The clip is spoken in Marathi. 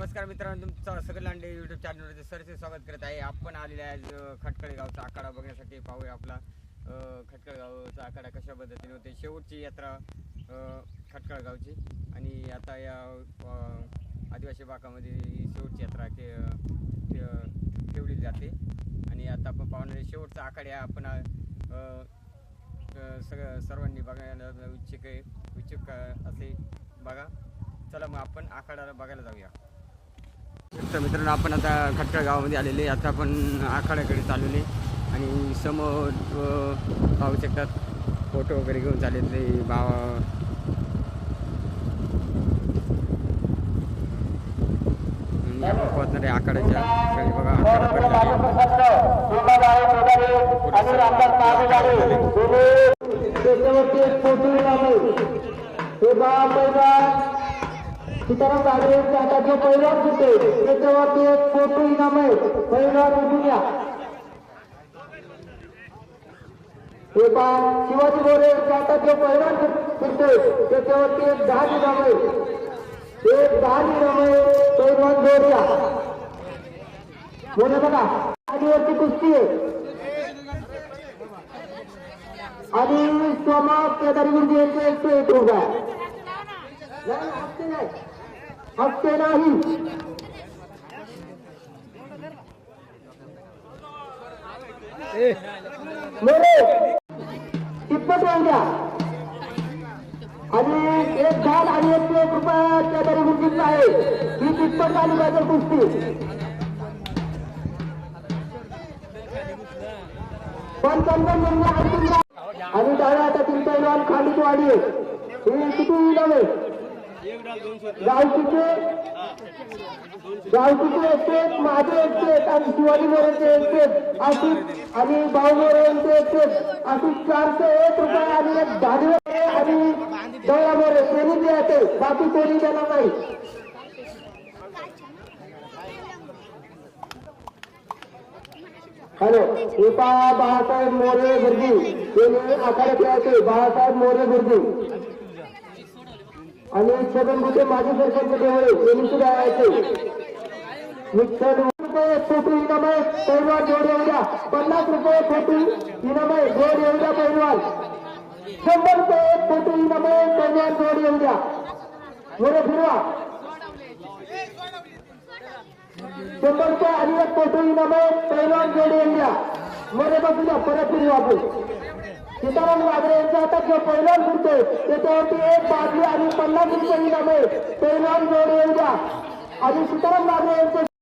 नमस्कार मित्रांनो तुमचं सगळं लांडे युट्यूब चॅनलवरती सरचे स्वागत करत आहे. आपण आलेले आहे आज, खटकळे गावचा आखाडा बघण्यासाठी पाहूया आपला. खटकळ गावचा आखाडा कशा पद्धतीने होते? शेवटची यात्रा खटकळ गावची आणि आता या आदिवासी भागामध्ये शेवटची यात्रा के ठेवली जाते. आणि आता आपण पाहणारे शेवटचा आखाडा आपण सगळं सर्वांनी बघायला इच्छुक आहे. इच्छुक असे बघा. चला मग आपण आखाड्याला बघायला जाऊया. तर मित्रांनो आपण आता खटकळ गावामध्ये आलेले आता आपण आखाड्याकडे चाललेले आणि समोर पाहू शकतात फोटो वगैरे घेऊन चाललेले भावा. आणि आखाड्याच्या बघा भरला गाडे त्याच्यावरती आता जो पहिला होते त्याच्यावरती एक फोटो इनाम आहे. पहिला बघून या हे पहा शिवाजी गोरे मोरे आता जो पहिला फिरतोय त्याच्यावरती एक दहा इनाम आहे. एक दहा इनाम आहे पहिलवान गोरिया बोला बघा गाडीवरती कुस्ती आहे. आणि सोमा केदारी गुरुजी यांचे एकशे एक रुपये हप्ते नाही. तिप्पट राहून द्या. आणि एक झाड आणि एकशे एक रुपया केदारी गुरुजींचा आहे. ही तिप्पट झाली पाहिजे कुस्ती घ्या. आणि डाव्या हातातील पैलवान खालीच वाढी हे किती नव्हे? गावकीचे गावकीचे एकटेच माझे एकटेच आणि शिवाजी मोरेचे एकटेच. अशी आणि भाऊ मोरे यांचे एकटेच. अशी चारशे एक रुपये आणि एक धाडवे आणि दया मोरे. कोणी द्यायचे बाकी कोणी देणार नाही. हॅलो कृपा बाळासाहेब मोरे गुरुजी. हे आखाडे खेळायचे बाळासाहेब मोरे गुरुजी. आणि छगन भुते माजी सरपंच देवळे यांनी सुद्धा यायचे विठ्ठल रुपये फोटो इनाम आहे पैलवान जोड एवढ्या पन्नास रुपये फोटो इनाम आहे जोड एवढ्या पैलवान. शंभर रुपये फोटो इनाम आहे पैलवान जोड एवढ्या. बरं फिरवा. शंभर रुपये आणि एक फोटो इनाम आहे पैलवान जोड एवढ्या. बरे मोरे परत फिरवा आपण. सीताराम वागरे यांचा आता जो पैलवान फिरतोय त्याच्यावरती एक बादली आणि पन्नास रुपये इनाम पैलवान जोड येऊ द्या आणि सीताराम वागरे यांचे